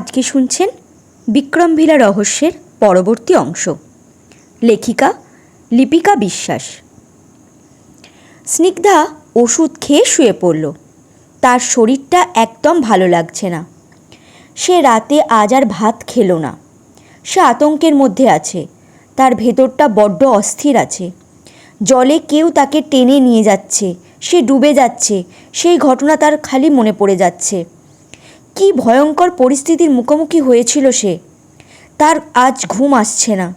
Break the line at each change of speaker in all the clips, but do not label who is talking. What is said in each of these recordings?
আজকে শুনছেন বিক্রমভিলা রহস্যের পরবর্তী অংশ। লেখিকা লিপিকা বিশ্বাস। স্নিগ্ধা ওষুধ খেয়ে শুয়ে পড়ল। তার শরীরটা একদম ভালো লাগছে না। সে রাতে আজ আর ভাত খেলো না। সে আতঙ্কের মধ্যে আছে। তার ভেতরটা বড্ড অস্থির আছে। জলে কেউ তাকে টেনে নিয়ে যাচ্ছে। সে ডুবে যাচ্ছে। সেই ঘটনা তার খালি মনে পড়ে যাচ্ছে। কি ভয়ঙ্কর পরিস্থিতির মুখোমুখি হয়েছিল সে। তার আজ ঘুম আসছে না।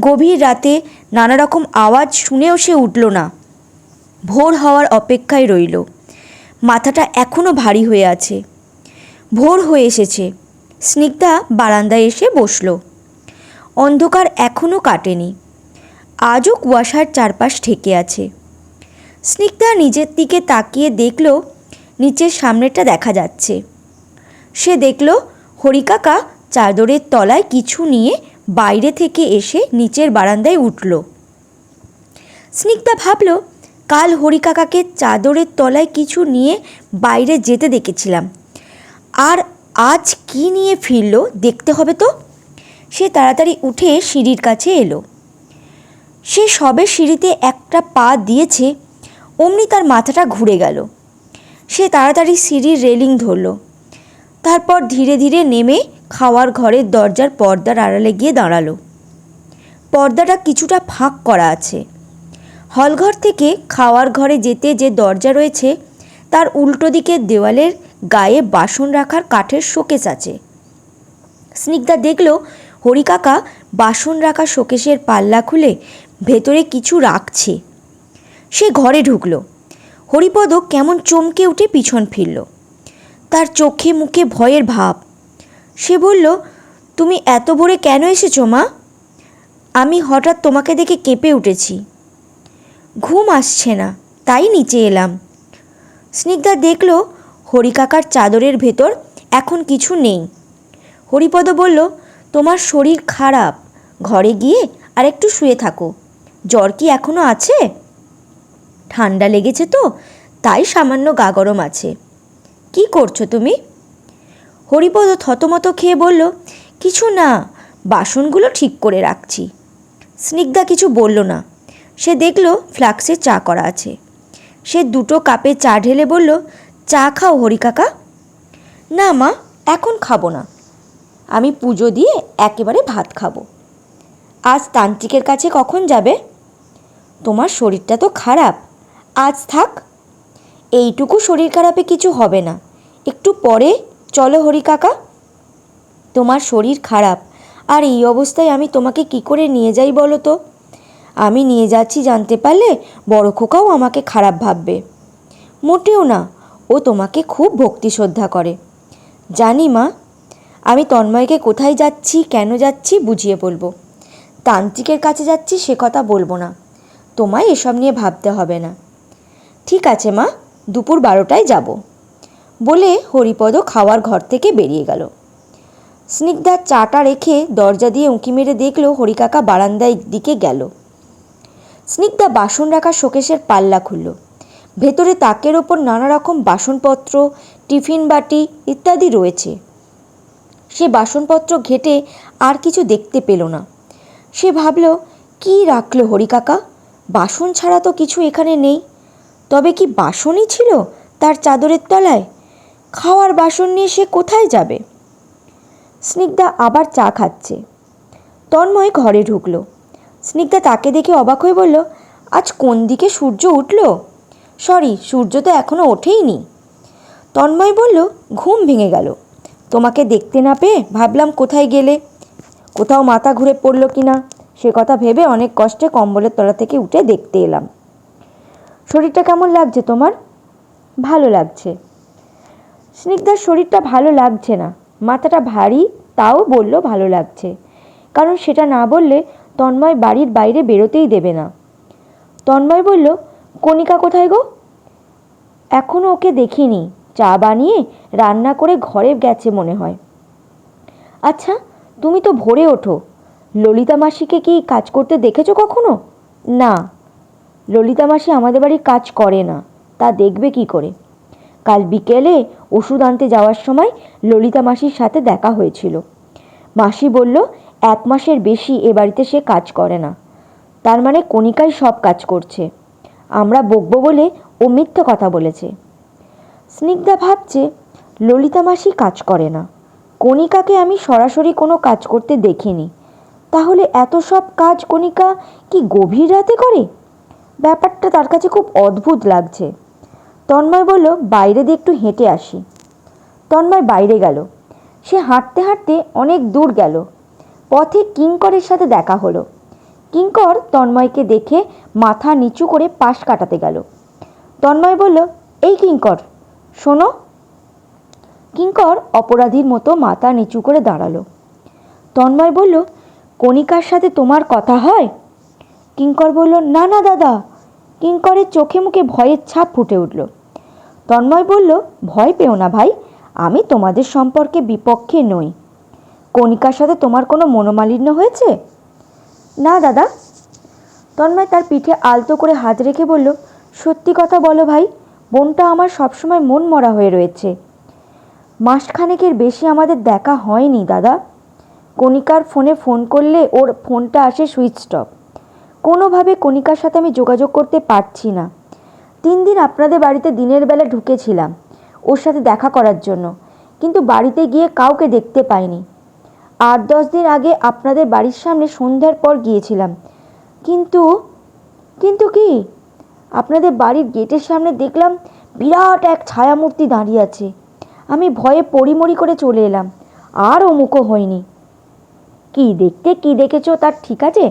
গভীর রাতে নানা রকম আওয়াজ শুনেও সে উঠল না। ভোর হওয়ার অপেক্ষায় রইল। মাথাটা এখনও ভারী হয়ে আছে। ভোর হয়ে এসেছে। স্নিগ্ধা বারান্দায় এসে বসল। অন্ধকার এখনও কাটেনি। আজও কুয়াশার চারপাশ ঠেকে আছে। স্নিগ্ধা নিজের দিকে তাকিয়ে দেখল, নিচের সামনেটা দেখা যাচ্ছে। সে দেখল হরিকাকা চাদরের তলায় কিছু নিয়ে বাইরে থেকে এসে নিচের বারান্দায় উঠল। স্নিগ্ধা ভাবল, কাল হরিকাকাকে চাদরের তলায় কিছু নিয়ে বাইরে যেতে দেখেছিলাম। আর আজ কি নিয়ে ফিরল দেখতে হবে তো? সে তাড়াতাড়ি উঠে সিঁড়ির কাছে এলো। সে সবে সিঁড়িতে একটা পা দিয়েছে, অমনি তার মাথাটা ঘুরে গেল। সে তাড়াতাড়ি সিঁড়ির রেলিং ধরল। তারপর ধীরে ধীরে নেমে খাওয়ার ঘরের দরজার পর্দার আড়ালে গিয়ে দাঁড়াল। পর্দাটা কিছুটা ফাঁক করা আছে। হলঘর থেকে খাওয়ার ঘরে যেতে যে দরজা রয়েছে, তার উল্টো দিকের দেওয়ালের গায়ে বাসন রাখার কাঠের শোকেস আছে। স্নিগ্ধা দেখল হরিকাকা বাসন রাখা শোকেসের পাল্লা খুলে ভেতরে কিছু রাখছে। সে ঘরে ঢুকল। হরিপদ কেমন চমকে উঠে পিছন ফিরল। তার চোখে মুখে ভয়ের ভাব। সে বলল, তুমি এত ভোরে কেন এসেছ মা? আমি হঠাৎ তোমাকে দেখে কেঁপে উঠেছি। ঘুম আসছে না, তাই নিচে এলাম। স্নিগ্ধা দেখল, হরিকাকার চাদরের ভেতর এখন কিছু নেই। হরিপদ বলল, তোমার শরীর খারাপ, ঘরে গিয়ে আর একটু শুয়ে থাকো। জ্বর কি এখনও আছে? ঠান্ডা লেগেছে তো, তাই সামান্য গা গরম আছে। কি করছ তুমি? হরিপদ থতমত খেয়ে বলল, কিছু না, বাসনগুলো ঠিক করে রাখছি। স্নিগ্ধা কিছু বলল না। সে দেখল ফ্লাক্সে চা করা আছে। সে দুটো কাপে চা ঢেলে বলল, চা খাও হরি কাকা? না মা, এখন খাব না। আমি পুজো দিয়ে একেবারে ভাত খাব। আজ তান্ত্রিকের কাছে কখন যাবে? তোমার শরীরটা তো খারাপ। আজ থাক এইটুকু শরীর খারাপে কিছু হবে না। একটু পরে, চলো হরি কাকা। তোমার শরীর খারাপ। আর এই অবস্থায় আমি তোমাকে কি করে নিয়ে যাই বলো তো? আমি নিয়ে যাচ্ছি জানতে পারলে বড় খোকাও আমাকে খারাপ ভাববে। মোটেও না, ও তোমাকে খুব ভক্তি শ্রদ্ধা করে। জানি মা, আমি তন্ময়কে কোথায় যাচ্ছি, কেন যাচ্ছি বুঝিয়ে বলব। তান্ত্রিকের কাছে যাচ্ছি সে কথা বলব না। তোমায় এসব নিয়ে ভাবতে হবে না। ঠিক আছে মা। দুপুর বারোটায় যাব। বলে হরিপদ খাওয়ার ঘর থেকে বেরিয়ে গেল। স্নিগ্ধা চাটা রেখে দরজা দিয়ে উঁকি মেরে দেখল হরিকাকা বারান্দায় দিকে গেল। স্নিগ্ধা বাসন রাখা শোকেশের পাল্লা খুলল। ভেতরে তাকের ওপর নানা রকম বাসনপত্র, টিফিন বাটি ইত্যাদি রয়েছে। সে বাসনপত্র ঘেটে আর কিছু দেখতে পেল না। সে ভাবল, কি রাখল হরিকাকা? বাসন ছাড়া তো কিছু এখানে নেই। তবে কি বাসনই ছিল তার চাদরের তলায়? খাওয়ার বাসন নিয়ে সে কোথায় যাবে? স্নিগ্ধা আবার চা খাচ্ছে। তন্ময় ঘরে ঢুকলো। স্নিগ্ধা তাকে দেখে অবাক হয়ে বলল, আজ কোন দিকে সূর্য উঠল? সরি, সূর্য তো এখনও ওঠেইনি। তন্ময় বলল, ঘুম ভেঙে গেল। তোমাকে দেখতে না পেয়ে ভাবলাম কোথায় গেলে? কোথাও মাথা ঘুরে পড়ল কি না সে কথা ভেবে অনেক কষ্টে কম্বলের তলা থেকে উঠে দেখতে এলাম। শরীরটা কেমন লাগছে তোমার? ভালো লাগছে। স্নিগ্ধার শরীরটা ভালো লাগছে না। মাথাটা ভারী, তাও বলল ভালো লাগছে। কারণ সেটা না বললে তন্ময় বাড়ির বাইরে বেরোতেই দেবে না। তন্ময় বলল, কণিকা কোথায় গো? এখনও ওকে দেখিনি। চা বানিয়ে রান্না করে ঘরে গেছে মনে হয়। আচ্ছা তুমি তো ভোরে ওঠো। ললিতা মাসিকে কি কাজ করতে দেখেছ কখনো? না। ললিতা মাসি আমাদের বাড়ির কাজ করে না, তা দেখবে কি করে? কাল বিকেলে ওষুধ আনতে যাওয়ার সময় ললিতা মাসির সাথে দেখা হয়েছিল। মাসি বলল, এক মাসের বেশি এ বাড়িতে সে কাজ করে না। তার মানে কণিকাই সব কাজ করছে। আমরা বকবো বলে ও মিথ্যে কথা বলেছে। স্নিগ্ধা ভাবছে, ললিতা মাসি কাজ করে না। কণিকাকে আমি সরাসরি কোনো কাজ করতে দেখিনি। তাহলে এত সব কাজ কণিকা কি গভীর রাতে করে? ব্যাপারটা তার কাছে খুব অদ্ভুত লাগছে। তন্ময় বলল, বাইরে দিয়ে একটু হেঁটে আসি। তন্ময় বাইরে গেল। সে হাঁটতে হাঁটতে অনেক দূর গেল। পথে কিঙ্করের সাথে দেখা হলো। কিঙ্কর তন্ময়কে দেখে মাথা নিচু করে পাশ কাটাতে গেল। তন্ময় বলল, এই কিঙ্কর, শোনো। কিঙ্কর অপরাধীর মতো মাথা নিচু করে দাঁড়াল। তন্ময় বলল, কণিকার সাথে তোমার কথা হয়? কিঙ্কর বলল, না না, দাদা। কিঙ্করের চোখে মুখে ভয়ের ছাপ ফুটে উঠল। তন্ময় বলল, ভয় পেও না ভাই, আমি তোমাদের সম্পর্কে বিপক্ষে নই। কণিকার সাথে তোমার কোনো মনোমালিন্য হয়েছে? না, দাদা। তন্ময় তার পিঠে আলতো করে হাত রেখে বলল, সত্যি কথা বলো ভাই, বোনটা আমার সবসময় মন মরা হয়ে রয়েছে। মাসখানেকের বেশি আমাদের দেখা হয়নি, দাদা। কণিকার ফোনে ফোন করলে ওর ফোনটা আসে সুইচ অফ কোনোভাবে কণিকার সাথে আমি যোগাযোগ করতে পারছি না। তিন দিন আপনাদের বাড়িতে দিনের বেলা ঢুকেছিলাম ওর সাথে দেখা করার জন্য, কিন্তু বাড়িতে গিয়ে কাউকে দেখতে পাইনি। আট দশ দিন আগে আপনাদের বাড়ির সামনে সন্ধ্যার পর গিয়েছিলাম। কিন্তু কিন্তু কি? আপনাদের বাড়ির গেটের সামনে দেখলাম বিরাট এক ছায়ামূর্তি দাঁড়িয়ে আছে। আমি ভয়ে পরিমরি করে চলে এলাম, আর অমুখও হয়নি। কি দেখতে কি দেখেছ তার ঠিক আছে?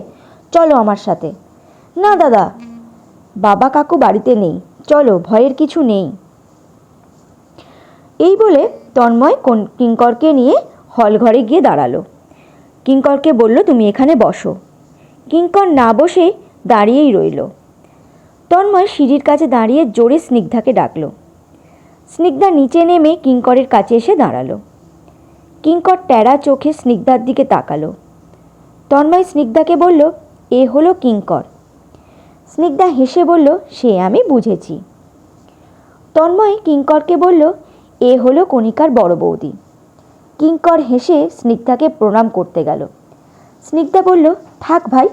চলো আমার সাথে। না, দাদা। বাবা কাকু বাড়িতে নেই। চলো, ভয়ের কিছু নেই। এই বলে তন্ময় কিঙ্করকে নিয়ে হল ঘরে গিয়ে দাঁড়াল। কিঙ্করকে বলল, তুমি এখানে বসো। কিঙ্কর না বসে দাঁড়িয়েই রইল। তন্ময় সিঁড়ির কাছে দাঁড়িয়ে জোরে স্নিগ্ধাকে ডাকলো। স্নিগ্ধা নিচে নেমে কিঙ্করের কাছে এসে দাঁড়াল। কিঙ্কর ট্যারা চোখে স্নিগ্ধার দিকে তাকালো। তন্ময় স্নিগ্ধাকে বলল এ হলো কিঙ্কর। স্নিগ্ধা হেসে বলল, সে আমি বুঝেছি। তন্ময় কিঙ্করকে বলল, এ হলো কণিকার বড় বৌদি। কিঙ্কর হেসে স্নিগ্ধাকে প্রণাম করতে গেল। স্নিগ্ধা বলল, থাক ভাই,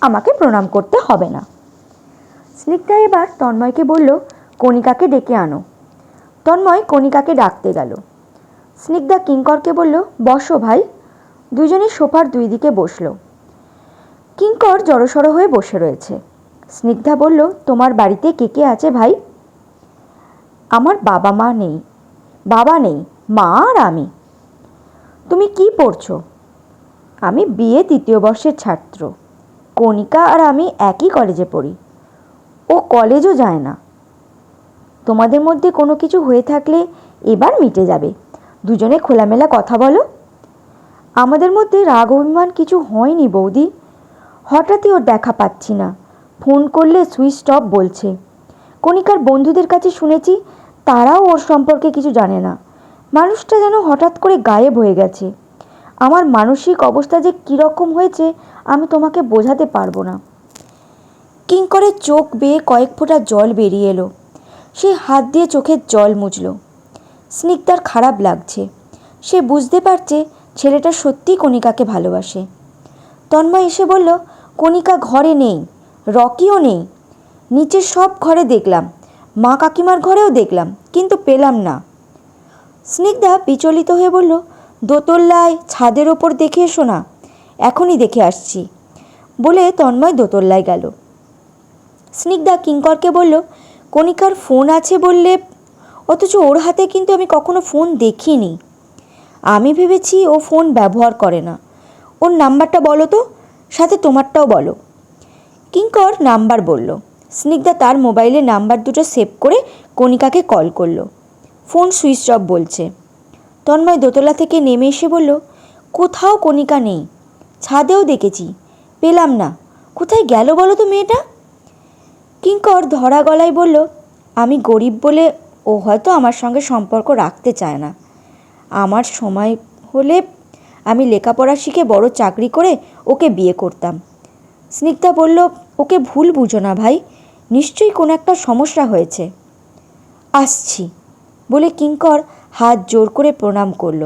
আমাকে প্রণাম করতে হবে না। স্নিগ্ধা এবার তন্ময়কে বলল, কণিকাকে ডেকে আনো। তন্ময় কণিকাকে ডাকতে গেল। স্নিগ্ধা কিঙ্করকে বলল, বসো ভাই। দুজনে সোফার দুই দিকে বসল। কিঙ্কর জড়সড় হয়ে বসে রয়েছে। স্নিগ্ধা বলল, তোমার বাড়িতে কে কে আছে ভাই? আমার বাবা মা নেই। বাবা নেই, মা আর আমি। তুমি কি পড়ছো? আমি বিয়ে তৃতীয় বর্ষের ছাত্র। কণিকা আর আমি একই কলেজে পড়ি। ও কলেজও যায় না। তোমাদের মধ্যে কোনো কিছু হয়ে থাকলে এবার মিটে যাবে। দুজনে খোলামেলা কথা বলো। আমাদের মধ্যে রাগ অভিমান কিছু হয়নি বৌদি। হঠাৎই ওর দেখা পাচ্ছি না। ফোন করলে সুইচ অফ বলছে। কণিকার বন্ধুদের কাছে শুনেছি, তারাও ওর সম্পর্কে কিছু জানে না। মানুষটা যেন হঠাৎ করে গায়েব হয়ে গেছে। আমার মানসিক অবস্থা যে কীরকম হয়েছে, আমি তোমাকে বোঝাতে পারব না। কিঙ্করের চোখ বেয়ে কয়েক ফোঁটা জল বেরিয়ে এলো। সে হাত দিয়ে চোখের জল মুছল। স্নিগ্ধার খারাপ লাগছে। সে বুঝতে পারছে ছেলেটা সত্যিই কণিকাকে ভালোবাসে। তন্ময় এসে বলল কণিকা ঘরে নেই, রকিও নেই। নিচে সব ঘরে দেখলাম, মা কাকিমার ঘরেও দেখলাম, কিন্তু পেলাম না। স্নিগ্ধা বিচলিত হয়ে বলল, দোতল্লায় ছাদের ওপর দেখে এসো না, এখনই দেখে আসছি। বলে তন্ময় দোতল্লায় গেল। স্নিগ্ধা কিঙ্করকে বলল, কণিকার ফোন আছে বললে, অথচ ওর হাতে কিন্তু আমি কখনো ফোন দেখিনি। আমি ভেবেছি ও ফোন ব্যবহার করে না। ওর নাম্বারটা বলো তো। সাথে তোমারটাও বলো। কিঙ্কর নাম্বার বলল। স্নিগ্ধা তার মোবাইলে নাম্বার দুটো সেভ করে কণিকাকে কল করল। ফোন সুইচ অফ বলছে। তন্ময় দোতলা থেকে নেমে এসে বলল, কোথাও কণিকা নেই। ছাদেও দেখেছি। পেলাম না। কোথায় গেল বলো তো মেয়েটা? কিঙ্কর ধরা গলায় বলল, আমি গরিব বলে ও হয়তো আমার সঙ্গে সম্পর্ক রাখতে চায় না। আমার সময় হলে আমি লেখাপড়া শিখে বড় চাকরি করে ওকে বিয়ে করতাম। স্নিগ্ধা বলল, ওকে ভুল বুঝো না ভাই, নিশ্চয়ই কোনো একটা সমস্যা হয়েছে। আসছি। বলে কিঙ্কর হাত জোর করে প্রণাম করল।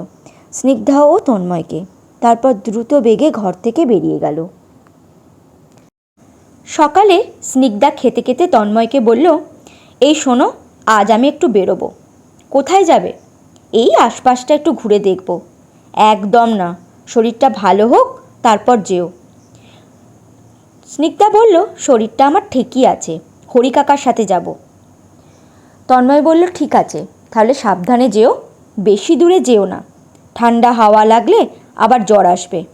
স্নিগ্ধা ও তন্ময়কে তারপর দ্রুত বেগে ঘর থেকে বেরিয়ে গেল। সকালে স্নিগ্ধা খেতে খেতে তন্ময়কে বলল, এই শোনো, আজ আমি একটু বেরোবো। কোথায় যাবে? এই আশপাশটা একটু ঘুরে দেখব। একদম না। শরীরটা ভালো হোক, তারপর যেও। স্নিগ্ধা বলল, শরীরটা আমার ঠিকই আছে। হরি কাকার সাথে যাব। তন্ময় বলল, ঠিক আছে, তাহলে সাবধানে যেও। বেশি দূরে যেও না। ঠান্ডা হাওয়া লাগলে আবার জ্বর আসবে।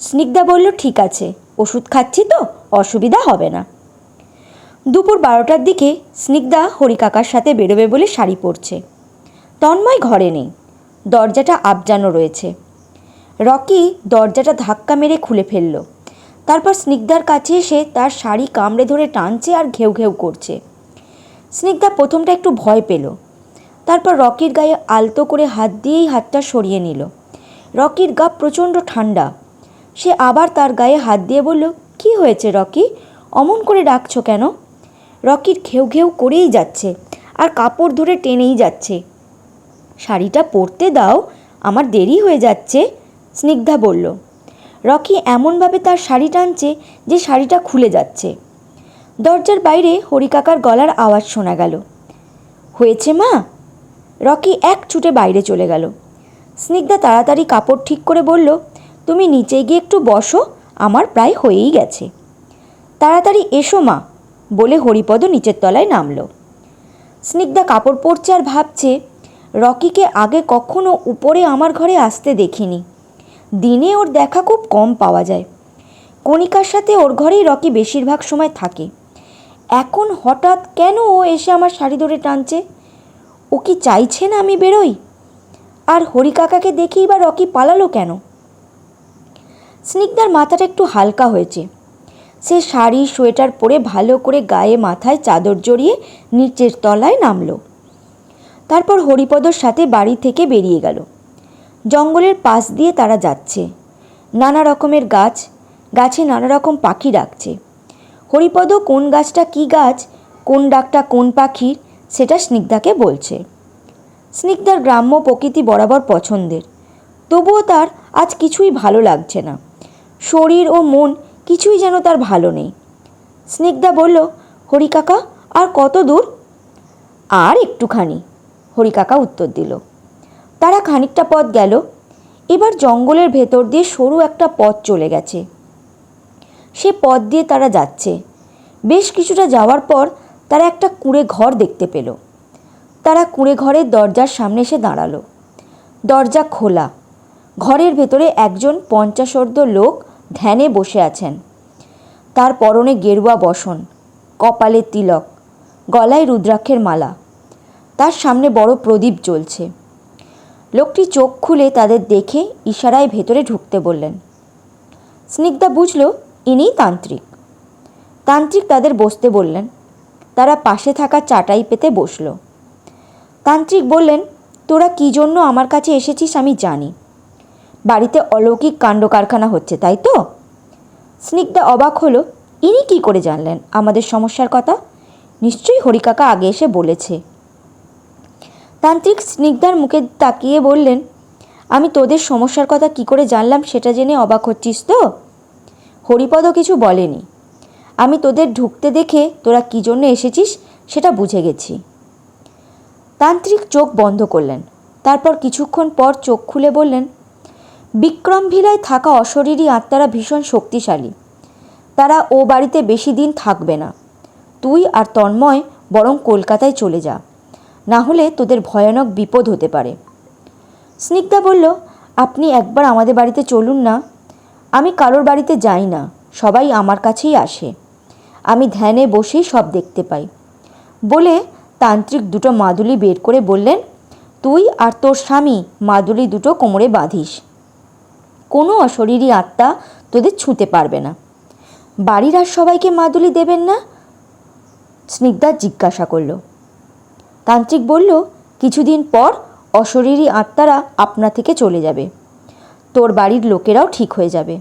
স্নিগ্ধা বলল, ঠিক আছে, ওষুধ খাচ্ছি তো, অসুবিধা হবে না। দুপুর বারোটার দিকে স্নিগ্ধা হরিকাকার সাথে বেরোবে বলে শাড়ি পরছে। তন্ময় ঘরে নেই। দরজাটা আবজানো রয়েছে। রকি দরজাটা ধাক্কা মেরে খুলে ফেলল। তারপর স্নিগ্ধার কাছে এসে তার শাড়ি কামড়ে ধরে টানছে আর ঘেউ ঘেউ করছে। স্নিগ্ধা প্রথমটা একটু ভয় পেল। তারপর রকির গায়ে আলতো করে হাত দিয়েই হাতটা সরিয়ে নিল। রকির গা প্রচণ্ড ঠান্ডা। সে আবার তার গায়ে হাত দিয়ে বলল, কি হয়েছে রকি? অমন করে ডাকছো কেন? রকির ঘেউ ঘেউ করেই যাচ্ছে আর কাপড় ধরে টেনেই যাচ্ছে। শাড়িটা পরতে দাও, আমার দেরি হয়ে যাচ্ছে, স্নিগ্ধা বলল। রকি এমনভাবে তার শাড়ি টানছে যে শাড়িটা খুলে যাচ্ছে। দরজার বাইরে হরিকাকার গলার আওয়াজ শোনা গেল। হয়েছে মা? রকি এক ছুটে বাইরে চলে গেল। স্নিগ্ধা তাড়াতাড়ি কাপড় ঠিক করে বলল, তুমি নিচে গিয়ে একটু বসো, আমার প্রায় হয়েই গেছে। তাড়াতাড়ি এসো মা, বলে হরিপদ নিচের তলায় নামল। স্নিগ্ধা কাপড় পরছে আর ভাবছে রকিকে আগে কখনো উপরে আমার ঘরে আসতে দেখিনি। দিনে ওর দেখা খুব কম পাওয়া যায়। কণিকার সাথে ওর ঘরেই রকি বেশিরভাগ সময় থাকে। এখন হঠাৎ কেন ও এসে আমার শাড়ি ধরে টানছে? ও কি চাইছে না আমি বেরোই? আর হরিকাকাকে দেখেই বা রকি পালালো কেন? স্নিগ্ধার মাথাটা একটু হালকা হয়েছে। সে শাড়ি, সোয়েটার পরে ভালো করে গায়ে মাথায় চাদর জড়িয়ে নিচের তলায় নামলো। তারপর হরিপদর সাথে বাড়ি থেকে বেরিয়ে গেল। জঙ্গলের পাশ দিয়ে তারা যাচ্ছে। নানা রকমের গাছ, গাছে নানা রকম পাখি ডাকছে। হরিপদ, কোন গাছটা কি গাছ, কোন ডাকটা কোন পাখির সেটা স্নিগ্ধাকে বলছে। স্নিগ্ধার গ্রাম্য প্রকৃতি বরাবর পছন্দের। তবুও তার আজ কিছুই ভালো লাগছে না। শরীর ও মন কিছুই যেন তার ভালো নেই। স্নিগ্ধা বলল, হরিকাকা, আর কত দূর? আর একটুখানি। হরি কাকা উত্তর দিল। তারা খানিকটা পথ গেল। এবার জঙ্গলের ভেতর দিয়ে সরু একটা পথ চলে গেছে। সে পথ দিয়ে তারা যাচ্ছে। বেশ কিছুটা যাওয়ার পর তারা একটা কুঁড়ে ঘর দেখতে পেল। তারা কুঁড়ে ঘরের দরজার সামনে এসে দাঁড়াল। দরজা খোলা। ঘরের ভেতরে একজন পঞ্চাশর্ধ লোক ধ্যানে বসে আছেন। তার পরনে গেরুয়া বসন, কপালে তিলক, গলায় রুদ্রাক্ষের মালা। তার সামনে বড় প্রদীপ জ্বলছে। লোকটি চোখ খুলে তাদের দেখে ইশারায় ভেতরে ঢুকতে বললেন, স্নিগ্ধা বুঝল ইনিই তান্ত্রিক। তান্ত্রিক তাদের বসতে বললেন, তারা পাশে থাকা চাটাই পেতে বসল। তান্ত্রিক বললেন, তোরা কী জন্য আমার কাছে এসেছিস আমি জানি। বাড়িতে অলৌকিক কাণ্ড কারখানা হচ্ছে, তাই তো? স্নিগ্ধা অবাক হলো, ইনি কী করে জানলেন? আমাদের সমস্যার কথা? নিশ্চয়ই হরিকাকা আগে এসে বলেছে। তান্ত্রিক স্নিগ্ধার মুখে তাকিয়ে বললেন, আমি তোদের সমস্যার কথা কি করে জানলাম সেটা জেনে অবাক হচ্ছিস তো? হরিপদ কিছু বলেনি। আমি তোদের ঢুকতে দেখে তোরা কী জন্য এসেছিস সেটা বুঝে গেছি। তান্ত্রিক চোখ বন্ধ করলেন, তারপর কিছুক্ষণ পর চোখ খুলে বললেন, বিক্রম ভিলায় থাকা অশরীরী আত্মারা ভীষণ শক্তিশালী। তারা ও বাড়িতে বেশি দিন থাকবে না। তুই আর তন্ময় বরং কলকাতায় চলে যা। না হলে তোদের ভয়ানক বিপদ হতে পারে। স্নিগ্ধা বলল, আপনি একবার আমাদের বাড়িতে চলুন না। আমি কারোর বাড়িতে যাই না। সবাই আমার কাছেই আসে। আমি ধ্যানে বসেই সব দেখতে পাই। বলে তান্ত্রিক দুটো মাদুলি বের করে বললেন, তুই আর তোর স্বামী মাদুলি দুটো কোমরে বাঁধিস। কোনো অশরীরী আত্মা তোদের ছুঁতে পারবে না। বাড়ির আর সবাইকে মাদুলি দেবেন না? স্নিগ্ধা জিজ্ঞাসা করল। তান্ত্রিক বলল, কিছুদিন পর অশরীরী আত্মারা আপনা থেকে চলে যাবে। তোর বাড়ির লোকেরাও ঠিক হয়ে যাবে।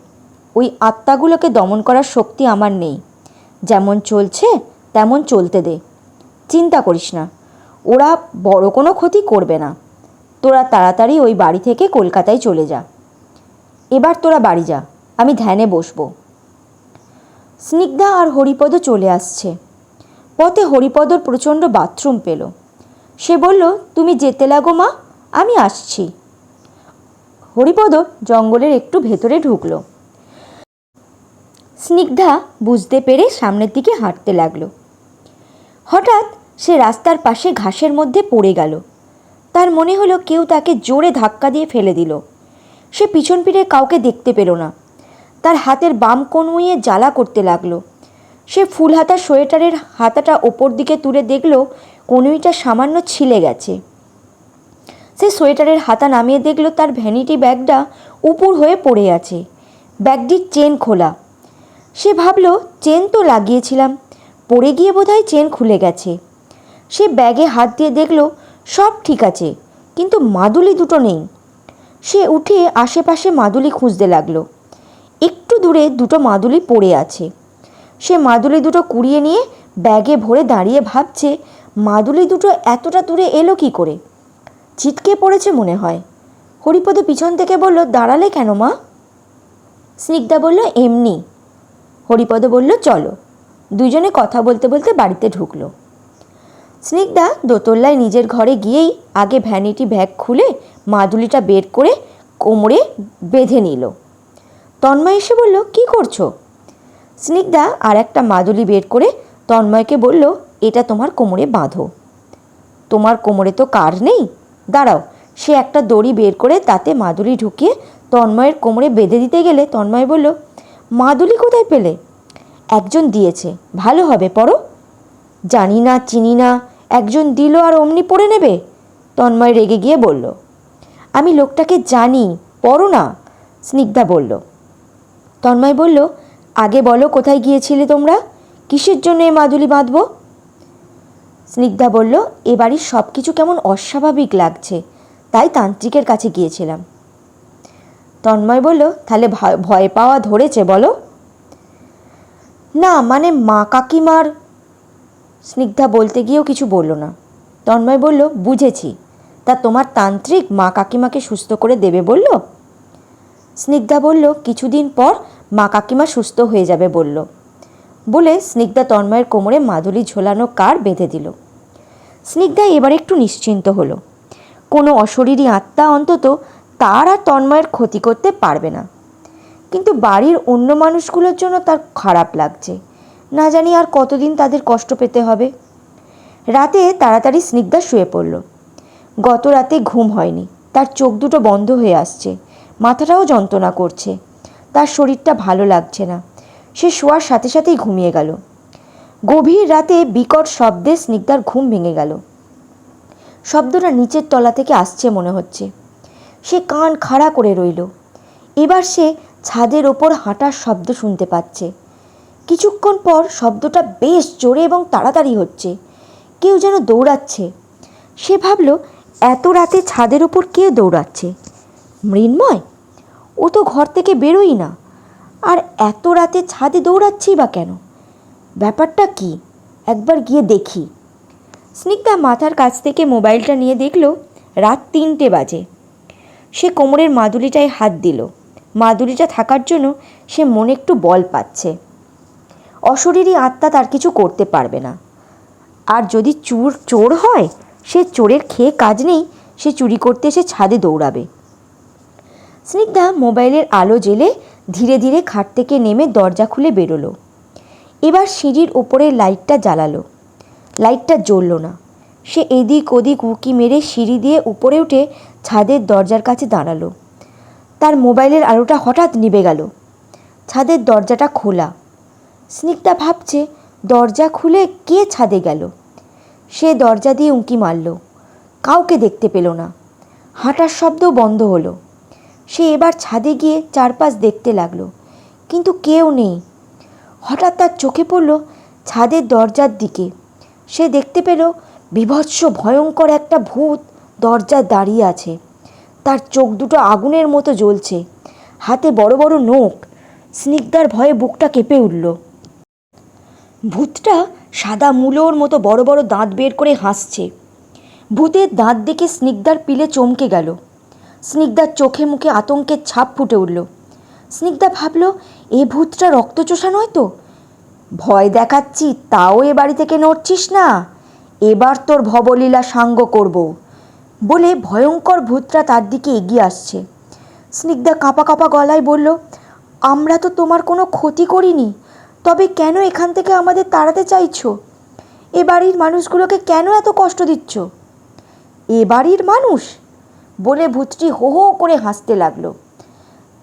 ওই আত্মাগুলোকে দমন করার শক্তি আমার নেই। যেমন চলছে, তেমন চলতে দে। চিন্তা করিস না, ওরা বড় কোনো ক্ষতি করবে না। তোরা তাড়াতাড়ি ওই বাড়ি থেকে কলকাতায় চলে যা। এবার তোরা বাড়ি যা, আমি ধ্যানে বসবো। স্নিগ্ধা আর হরিপদ চলে আসছে। পথে হরিপদর প্রচণ্ড বাথরুম পেল। সে বলল, তুমি যেতে লাগো মা, আমি আসছি। হরিপদ জঙ্গলের একটু ভেতরে ঢুকলো। স্নিগ্ধা বুঝতে পেরে সামনের দিকে হাঁটতে লাগল। হঠাৎ সে রাস্তার পাশে ঘাসের মধ্যে পড়ে গেল। তার মনে হলো কেউ তাকে জোরে ধাক্কা দিয়ে ফেলে দিল। সে পিছন ফিরে কাউকে দেখতে পেল না। তার হাতের বাম কনুইয়ে জ্বালা করতে লাগল। সে ফুল হাতা সোয়েটারের হাতাটা ওপর দিকে তুলে দেখল কনুইটা সামান্য ছিলে গেছে। সে সোয়েটারের হাতা নামিয়ে দেখল তার ভ্যানিটি ব্যাগটা উপুর হয়ে পড়ে আছে। ব্যাগটির চেন খোলা। সে ভাবলো, চেন তো লাগিয়েছিলাম। পড়ে গিয়ে বোধহয় চেন খুলে গেছে। সে ব্যাগে হাত দিয়ে দেখল, সব ঠিক আছে, কিন্তু মাদুলি দুটো নেই। সে উঠে আশেপাশে মাদুলি খুঁজতে লাগল। একটু দূরে দুটো মাদুলি পড়ে আছে। সে মাদুলি দুটো কুড়িয়ে নিয়ে ব্যাগে ভরে দাঁড়িয়ে ভাবছে মাদুলি দুটো এতটা দূরে এলো কি করে? ছিটকে পড়েছে মনে হয়। হরিপদ পিছন থেকে বলল, দাঁড়ালে কেন মা? স্নিগ্ধা বলল, এমনি। হরিপদ বলল, চলো। দুজনে কথা বলতে বলতে বাড়িতে ঢুকলো। স্নিগ্ধা দোতলায় নিজের ঘরে গিয়েই আগে ভ্যানিটি ব্যাগ খুলে মাদুলিটা বের করে কোমরে বেঁধে নিল। তন্ময় এসে বলল, কি করছ? স্নিগ্ধা আর একটা মাদুলি বের করে তন্ময়কে বলল এটা তোমার কোমরে বাঁধো। তোমার কোমরে তো কার নেই? দাঁড়াও, সে একটা দড়ি বের করে তাতে মাদুলি ঢুকিয়ে তন্ময়ের কোমরে বেঁধে দিতে গেলে তন্ময় বলল, মাদুলি কোথায় পেলে? একজন দিয়েছে, ভালো হবে, পড়ো। জানি না, চিনি না, একজন দিল আর অমনি পড়ে নেবে? তন্ময় রেগে গিয়ে বলল, আমি লোকটাকে জানি, পড়ো না, স্নিগ্ধা বলল। তন্ময় বলল, আগে বলো কোথায় গিয়েছিলে তোমরা? কিসের জন্য এ মাদুলি বাঁধবো? স্নিগ্ধা বলল, এ বাড়ির সব কিছু কেমন অস্বাভাবিক লাগছে। তাই তান্ত্রিকের কাছে গিয়েছিলাম। তন্ময় বলল, তাহলে ভয়- ভয় পাওয়া ধরেছে, বলো। না মানে মা কাকিমার স্নিগ্ধা বলতে গিয়েও কিছু বলল না। তন্ময় বলল, বুঝেছি। তা তোমার তান্ত্রিক মা কাকিমাকে সুস্থ করে দেবে বলল? স্নিগ্ধা বলল, কিছুদিন পর মা কাকিমা সুস্থ হয়ে যাবে, বলল। বলে স্নিগ্ধা তন্ময়ের কোমরে মাদুলি ঝোলানো কার বেঁধে দিল। স্নিগ্ধা এবার একটু নিশ্চিন্ত হলো। কোনো অশরীরী আত্মা অন্তত তার আর তন্ময়ের ক্ষতি করতে পারবে না। কিন্তু বাড়ির অন্য মানুষগুলোর জন্য তার খারাপ লাগছে। না জানি আর কতদিন তাদের কষ্ট পেতে হবে। রাতে তাড়াতাড়ি স্নিগ্ধা শুয়ে পড়ল। গত রাতে ঘুম হয়নি। তার চোখ দুটো বন্ধ হয়ে আসছে। মাথাটাও যন্ত্রণা করছে। তার শরীরটা ভালো লাগছে না। সে শোয়ার সাথে সাথেই ঘুমিয়ে গেল। গভীর রাতে বিকট শব্দে স্নিগ্ধার ঘুম ভেঙে গেল। শব্দটা নিচের তলা থেকে আসছে মনে হচ্ছে। সে কান খাড়া করে রইল। এবার সে ছাদের ওপর হাঁটার শব্দ শুনতে পাচ্ছে। কিছুক্ষণ পর শব্দটা বেশ জোরে এবং তাড়াতাড়ি হচ্ছে। কেউ যেন দৌড়াচ্ছে। সে ভাবল, এত রাতে ছাদের ওপর কে দৌড়াচ্ছে? মৃন্ময়? ও তো ঘর থেকে বেরোই না। আর এত রাতে ছাদে দৌড়াচ্ছি বা কেন? ব্যাপারটা কি? একবার গিয়ে দেখি। স্নিগ্ধা মাথার কাছ থেকে মোবাইলটা নিয়ে দেখল, রাত তিনটে বাজে। সে কোমরের মাদুলিটায় হাত দিল। মাদুলিটা থাকার জন্য সে মনে একটু বল পাচ্ছে। অশরীরী আত্মা তার কিছু করতে পারবে না। আর যদি চোর চোর হয়, সে চোরের খেয়ে কাজ নেই, সে চুরি করতে এসে ছাদে দৌড়াবে। স্নিগ্ধা মোবাইলের আলো জেলে ধীরে ধীরে খাট থেকে নেমে দরজা খুলে বেরোলো। এবার সিঁড়ির ওপরে লাইটটা জ্বালালো। লাইটটা জ্বলল না। সে এদিক ওদিক উকি মেরে সিঁড়ি দিয়ে উপরে উঠে ছাদের দরজার কাছে দাঁড়াল। তার মোবাইলের আলোটা হঠাৎ নিভে গেল। ছাদের দরজাটা খোলা। স্নিগ্ধা ভাবছে, দরজা খুলে কে ছাদে গেল? সে দরজা দিয়ে উঁকি মারল। কাউকে দেখতে পেল না। হাঁটার শব্দও বন্ধ হলো। সে এবার ছাদে গিয়ে চারপাশ দেখতে লাগল, কিন্তু কেউ নেই। হঠাৎ তার চোখে পড়ল ছাদের দরজার দিকে। সে দেখতে পেল বিভৎস, ভয়ঙ্কর একটা ভূত দরজায় দাঁড়িয়ে আছে। তার চোখ দুটো আগুনের মতো জ্বলছে, হাতে বড় বড় নোক স্নিগ্ধার ভয়ে বুকটা কেঁপে উঠল। ভূতটা সাদা মূলোর মতো বড় বড় দাঁত বের করে হাসছে। ভূতের দাঁত দেখে স্নিগ্ধার পিলে চমকে গেল। স্নিগ্ধার চোখে মুখে আতঙ্কের ছাপ ফুটে উঠল। স্নিগ্ধা ভাবল, এ ভূতটা রক্তচোষা নয় তো? ভয় দেখাচ্ছি, তাও এ বাড়ি থেকে নড়ছিস না? এবার তোর ভবলীলা সাঙ্গ করব। বলে ভয়ঙ্কর ভূতটা তার দিকে এগিয়ে আসছে। স্নিগ্ধা কাঁপা কাঁপা গলায় বলল, আমরা তো তোমার কোনো ক্ষতি করিনি, তবে কেন এখান থেকে আমাদের তাড়াতে চাইছো? এ বাড়ির মানুষগুলোকে কেন এত কষ্ট দিচ্ছ? এ বাড়ির মানুষ? বলে ভূতটি হো হো করে হাসতে লাগল।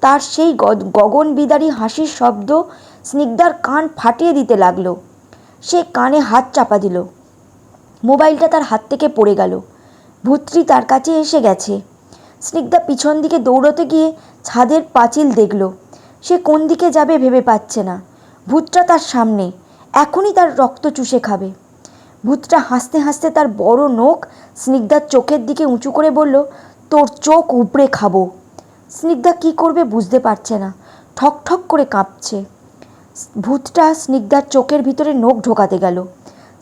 তার সেই গগন বিদারী হাসির শব্দ স্নিগ্ধার কান ফাটিয়ে দিতে লাগল। সে কানে হাত চাপা দিল। মোবাইলটা তার হাত থেকে পড়ে গেল। ভূতটি তার কাছে এসে গেছে। স্নিগ্ধা পিছন দিকে দৌড়তে গিয়ে ছাদের পাঁচিল দেখল। সে কোন দিকে যাবে ভেবে পাচ্ছে না। ভূতটা তার সামনে। এখনই তার রক্ত চুষে খাবে। ভূতটা হাসতে হাসতে তার বড় নখ স্নিগ্ধার চোখের দিকে উঁচু করে বলল তোর চোখ উপড়ে খাব। স্নিগ্ধা কী করবে বুঝতে পারছে না। ঠক ঠক করে কাঁপছে। ভূতটা স্নিগ্ধার চোখের ভিতরে নখ ঢোকাতে গেল।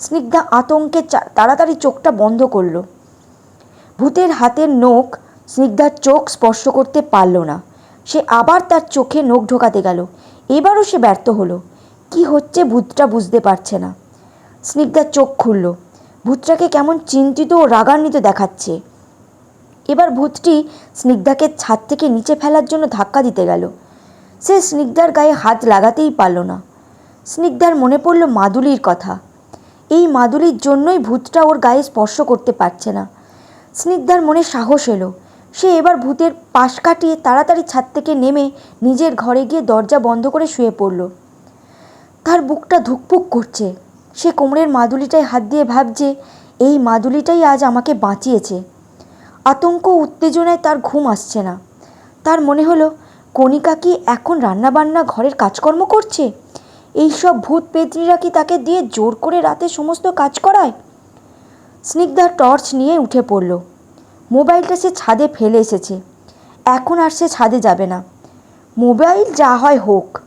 স্নিগ্ধা আতঙ্কে তাড়াতাড়ি চোখটা বন্ধ করল। ভূতের হাতের নখ স্নিগ্ধার চোখ স্পর্শ করতে পারল না। সে আবার তার চোখে নখ ঢোকাতে গেল। এবারও সে ব্যর্থ হলো। কি হচ্ছে ভূতটা বুঝতে পারছে না। স্নিগ্ধার চোখ খুলল। ভূতটাকে কেমন চিন্তিত ও রাগান্বিত দেখাচ্ছে। এবার ভূতটি স্নিগ্ধাকে ছাদ থেকে নিচে ফেলার জন্য ধাক্কা দিতে গেল। সে স্নিগ্ধার গায়ে হাত লাগাতেই পারল না। স্নিগ্ধার মনে পড়ল মাদুলির কথা। এই মাদুলির জন্যই ভূতটা ওর গায়ে স্পর্শ করতে পারছে না। স্নিগ্ধার মনে সাহস এলো। সে এবার ভূতের পাশ কাটিয়ে তাড়াতাড়ি ছাদ থেকে নেমে নিজের ঘরে গিয়ে দরজা বন্ধ করে শুয়ে পড়ল। তার বুকটা ধুকপুক করছে। সে কোমরের মাদুলিটায় হাত দিয়ে ভাবছে, এই মাদুলিটাই আজ আমাকে বাঁচিয়েছে। আতঙ্ক উত্তেজনায় তার ঘুম আসছে না। তার মনে হলো, কণিকা কি এখন রান্নাবান্না ঘরের কাজকর্ম করছে? এই সব ভূত পেত্রীরা কি তাকে দিয়ে জোর করে রাতে সমস্ত কাজ করায়? স্নিগ্ধা টর্চ নিয়ে উঠে পড়ল। মোবাইলটা সে ছাদে ফেলে এসেছে। এখন আর সে ছাদে যাবে না। মোবাইল যা হয় হোক,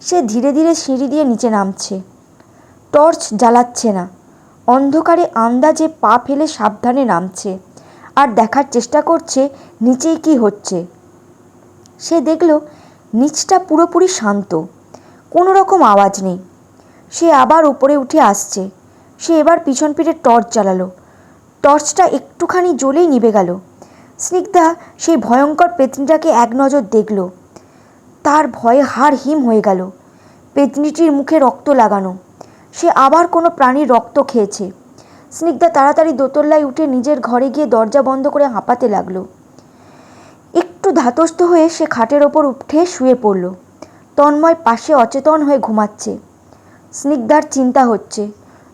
সে ধীরে ধীরে সিঁড়ি দিয়ে নিচে নামছে। টর্চ জ্বালাচ্ছে না। অন্ধকারে আন্দাজে পা ফেলে সাবধানে নামছে। আর দেখার চেষ্টা করছে, নিচেই কি হচ্ছে। সে দেখল, নিচটা পুরোপুরি শান্ত। কোনো রকম আওয়াজ নেই। সে আবার উপরে উঠে আসছে। সে এবার পিছন পিঠে টর্চ জ্বালালো। টর্চটা একটুখানি জ্বলেই নিভে গেল। স্নিগ্ধা সেই ভয়ঙ্কর পেতনিটাকে এক নজর দেখল। তার ভয়ে হাড় হিম হয়ে গেল। পেতনিটির মুখে রক্ত লাগানো। সে আবার কোনো প্রাণীর রক্ত খেয়েছে। স্নিগ্ধা তাড়াতাড়ি দোতলায় উঠে নিজের ঘরে গিয়ে দরজা বন্ধ করে হাঁপাতে লাগল। একটু ধাতস্থ হয়ে সে খাটের ওপর উঠে শুয়ে পড়ল। তন্ময় পাশে অচেতন হয়ে ঘুমাচ্ছে। স্নিগ্ধার চিন্তা হচ্ছে,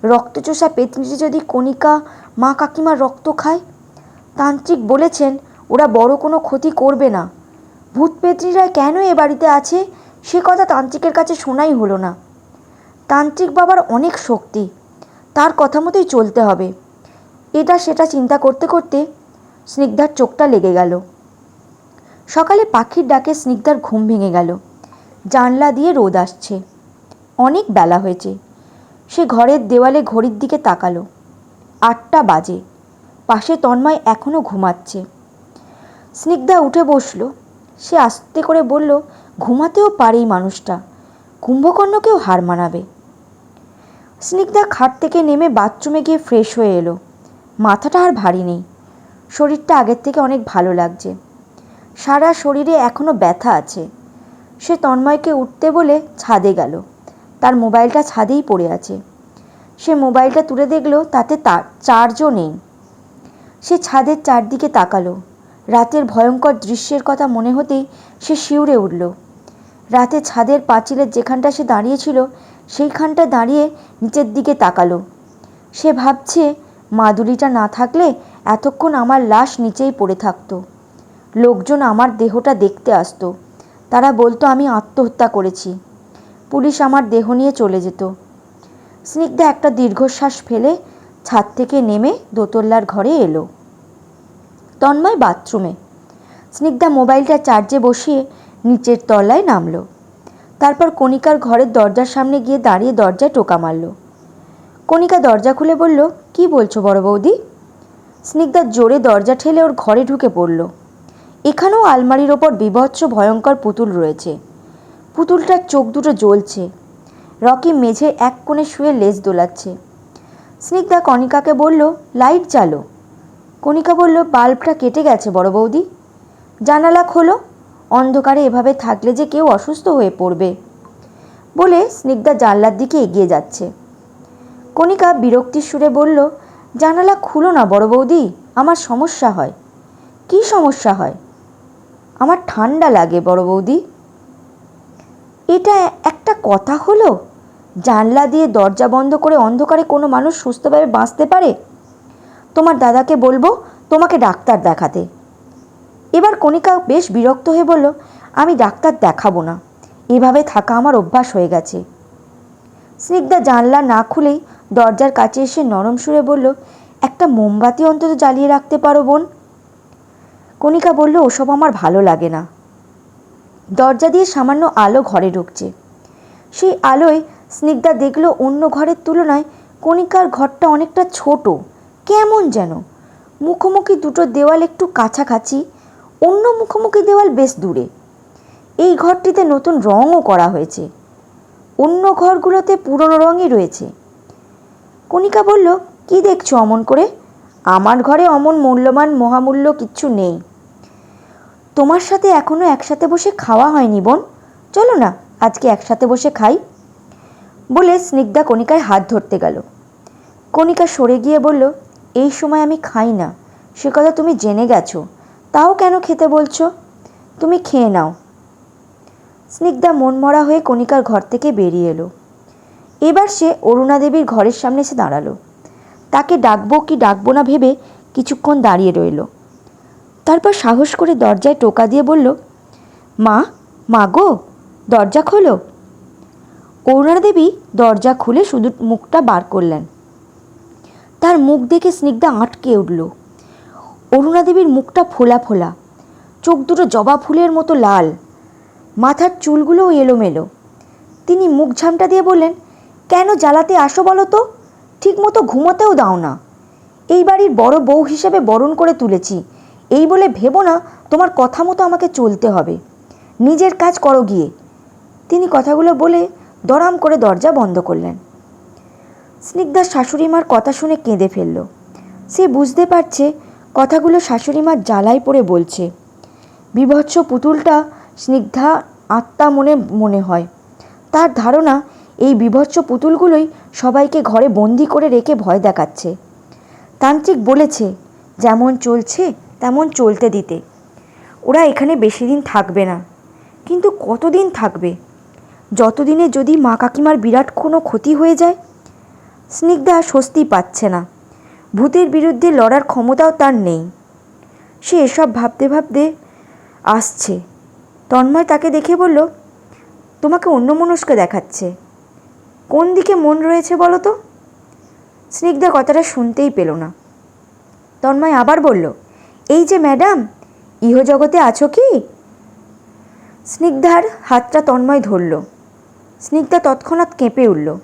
রক্তচোষা পেতনিটি যদি কণিকা মা কাকিমার রক্ত খায়? তান্ত্রিক বলেছেন, ওরা বড় কোনো ক্ষতি করবে না। ভূত পেতনিরা কেন এ বাড়িতে আছে? সে কথা তান্ত্রিকের কাছে শোনাই হলো না। তান্ত্রিক বাবার অনেক শক্তি তার কথা মতোই চলতে হবে। এটা সেটা চিন্তা করতে করতে স্নিগ্ধার চোখটা লেগে গেল। সকালে পাখির ডাকে স্নিগ্ধার ঘুম ভেঙে গেল। জানলা দিয়ে রোদ আসছে। অনেক বেলা হয়েছে। সে ঘরের দেওয়ালে ঘড়ির দিকে তাকালো। আটটা বাজে। পাশে তন্ময় এখনও ঘুমাচ্ছে। স্নিগ্ধা উঠে বসল। সে আস্তে করে বলল, ঘুমাতেও পারে এই মানুষটা। কুম্ভকর্ণকেও হার মানাবে। স্নিগ্ধা খাট থেকে নেমে বাথরুমে গিয়ে ফ্রেশ হয়ে এলো। মাথাটা আর ভারী নেই। শরীরটা আগের থেকে অনেক ভালো লাগছে। সারা শরীরে এখনও ব্যথা আছে। সে তন্ময়কে উঠতে বলে ছাদে গেল। তার মোবাইলটা ছাদেই পড়ে আছে। সে মোবাইলটা তুলে দেখল তাতে তার চার্জও নেই। সে ছাদের চারদিকে তাকালো। রাতের ভয়ঙ্কর দৃশ্যের কথা মনে হতেই সে শিউরে উঠল। রাতে ছাদের পাঁচিলের যেখানটা সে দাঁড়িয়েছিল সেইখানটা দাঁড়িয়ে নিচের দিকে তাকালো। সে ভাবছে, মাদুলিটা না থাকলে এতক্ষণ আমার লাশ নিচেই পড়ে থাকতো। লোকজন আমার দেহটা দেখতে আসতো। তারা বলতো, আমি আত্মহত্যা করেছি। পুলিশ আমার দেহ নিয়ে চলে যেত। স্নিগ্ধা একটা দীর্ঘশ্বাস ফেলে ছাদ থেকে নেমে দোতলার ঘরে এলো। তন্ময় বাথরুমে। স্নিগ্ধা মোবাইলটা চার্জে বসিয়ে নিচের তলায় নামলো। তারপর কণিকার ঘরের দরজার সামনে গিয়ে দাঁড়িয়ে দরজায় টোকা মারল। কণিকা দরজা খুলে বলল, কি বলছো বড় বৌদি? স্নিগ্ধা জোরে দরজা ঠেলে ওর ঘরে ঢুকে পড়ল। এখানেও আলমারির ওপর বিভৎস ভয়ঙ্কর পুতুল রয়েছে। পুতুলটার চোখ দুটো জ্বলছে। রকি মেঝে এক কোণে শুয়ে লেজ দোলাচ্ছে। স্নিগ্ধা কণিকাকে বলল, লাইট জ্বালো। কণিকা বলল, বাল্বটা কেটে গেছে বড় বৌদি। জানালা খোলো। অন্ধকারে এভাবে থাকলে যে কেউ অসুস্থ হয়ে পড়বে বলে স্নিগ্ধা জানলার দিকে এগিয়ে যাচ্ছে। কণিকা বিরক্তির সুরে বলল, জানালা খুলো না বড় বৌদি, আমার সমস্যা হয়। কী সমস্যা হয়? আমার ঠান্ডা লাগে বড় বৌদি। এটা একটা কথা হলো? জানলা দিয়ে দরজা বন্ধ করে অন্ধকারে কোনো মানুষ সুস্থভাবে বাঁচতে পারে? তোমার দাদাকে বলব তোমাকে ডাক্তার দেখাতে। এবার কণিকা বেশ বিরক্ত হয়ে বলল, আমি ডাক্তার দেখাবো না। এভাবে থাকা আমার অভ্যাস হয়ে গেছে। স্নিগ্ধা জানলা না খুলেই দরজার কাছে এসে নরম সুরে বলল, একটা মোমবাতি অন্তত জ্বালিয়ে রাখতে পারো বোন। কণিকা বলল, ওসব আমার ভালো লাগে না। দরজা দিয়ে সামান্য আলো ঘরে ঢুকছে। সেই আলোয় স্নিগ্ধা দেখল অন্য ঘরের তুলনায় কণিকার ঘরটা অনেকটা ছোট। কেমন যেন? মুখোমুখি দুটো দেওয়াল একটু কাছাকাছি অন্য মুখোমুখি দেওয়াল বেশ দূরে। এই ঘরটিতে নতুন রঙও করা হয়েছে। অন্য ঘরগুলোতে পুরনো রঙই রয়েছে। কণিকা বলল, কি দেখছ অমন করে? আমার ঘরে অমন মূল্যবান মহামূল্য কিচ্ছু নেই। তোমার সাথে এখনও একসাথে বসে খাওয়া হয়নি বোন। চলো না, আজকে একসাথে বসে খাই। বলে স্নিগ্ধা কণিকায় হাত ধরতে গেল। কণিকা সরে গিয়ে বলল, এই সময় আমি খাই না। সে কথা তুমি জেনে গেছো। তাও কেন খেতে বলছো? তুমি খেয়ে নাও। স্নিগ্ধা মনমরা হয়ে কণিকার ঘর থেকে বেরিয়ে এলো। এবার সে অরুণা দেবীর ঘরের সামনে এসে দাঁড়াল। তাকে ডাকবো কি ডাকবো না ভেবে কিছুক্ষণ দাঁড়িয়ে রইল। তারপর সাহস করে দরজায় টোকা দিয়ে বলল, মা মা গো, দরজা খোলো। অরুণা দেবী দরজা খুলে শুধু মুখটা বার করলেন। তার মুখ দেখে স্নিগ্ধা আটকে উঠল। অরুণা দেবীর মুখটা ফোলা ফোলা, চোখ দুটো জবা ফুলের মতো লাল, মাথার চুলগুলোও এলোমেলো। তিনি মুখ ঝামটা দিয়ে বললেন, কেন জ্বালাতে আসো বলো তো? ঠিক মতো ঘুমোতেও দাও না। এই বাড়ির বড় বউ হিসেবে বরণ করে তুলেছি। এই বলে ভেবো না, তোমার কথা মতো আমাকে চলতে হবে। নিজের কাজ করো গিয়ে। তিনি কথাগুলো বলে দরাম করে দরজা বন্ধ করলেন। স্নিগ্ধার শাশুড়ি মার কথা শুনে কেঁদে ফেলল। সে বুঝতে পারছে কথাগুলো শাশুড়িমার জ্বালায় পড়ে বলছে। বিভৎস পুতুলটা স্নিগ্ধা আত্মা মনে মনে হয়। তার ধারণা, এই বিভৎস পুতুলগুলোই সবাইকে ঘরে বন্দি করে রেখে ভয় দেখাচ্ছে। তান্ত্রিক বলেছে, যেমন চলছে, তেমন চলতে দিতে। ওরা এখানে বেশি দিন থাকবে না। কিন্তু কতদিন থাকবে? যতদিনে যদি মা কাকিমার বিরাট কোনো ক্ষতি হয়ে যায়, স্নিগ্ধা স্বস্তি পাচ্ছে না। ভূতের বিরুদ্ধে লড়ার ক্ষমতাও তার নেই। সে এসব ভাবতে ভাবতে আসছে। তন্ময় তাকে দেখে বলল, তোমাকে অন্য মনস্ক দেখাচ্ছে। কোন দিকে মন রয়েছে বলো তো? স্নিগ্ধা কথাটা শুনতেই পেল না। তন্ময় আবার বলল, এই যে ম্যাডাম, ইহজগতে আছো কি? স্নিগ্ধার হাতটা তন্ময় ধরল। স্নিগ্ধা তৎক্ষণাৎ কেঁপে উঠল।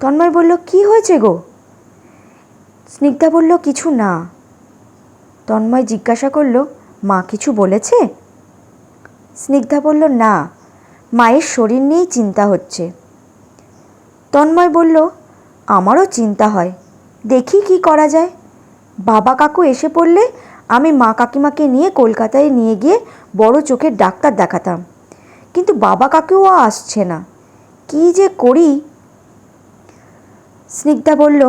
তন্ময় বলল, কি হয়েছে গো? স্নিগ্ধা বলল, কিছু না। তন্ময় জিজ্ঞাসা করল, মা কিছু বলেছে? স্নিগ্ধা বলল, না, মায়ের শরীর নিয়েই চিন্তা হচ্ছে। তন্ময় বলল, আমারও চিন্তা হয়, দেখি কি করা যায়। বাবা কাকু এসে পড়লে আমি মা কাকিমাকে নিয়ে কলকাতায় নিয়ে গিয়ে বড় চোখের ডাক্তার দেখাতাম। কিন্তু বাবা কাকুও আসছে না। কি যে করি? স্নিগ্ধা বলল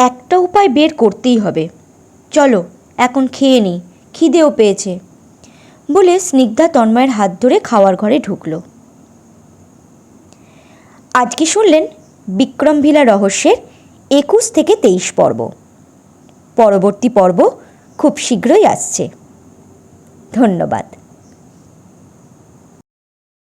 একটা উপায় বের করতেই হবে। চলো, এখন খেয়ে নিই, খিদেও পেয়েছে। বলে স্নিগ্ধা তন্ময়ের হাত ধরে খাওয়ার ঘরে ঢুকলো। আজকে শুনলেন বিক্রমভিলা রহস্যের একুশ থেকে তেইশ পর্ব। পরবর্তী পর্ব খুব শীঘ্রই আসছে। ধন্যবাদ।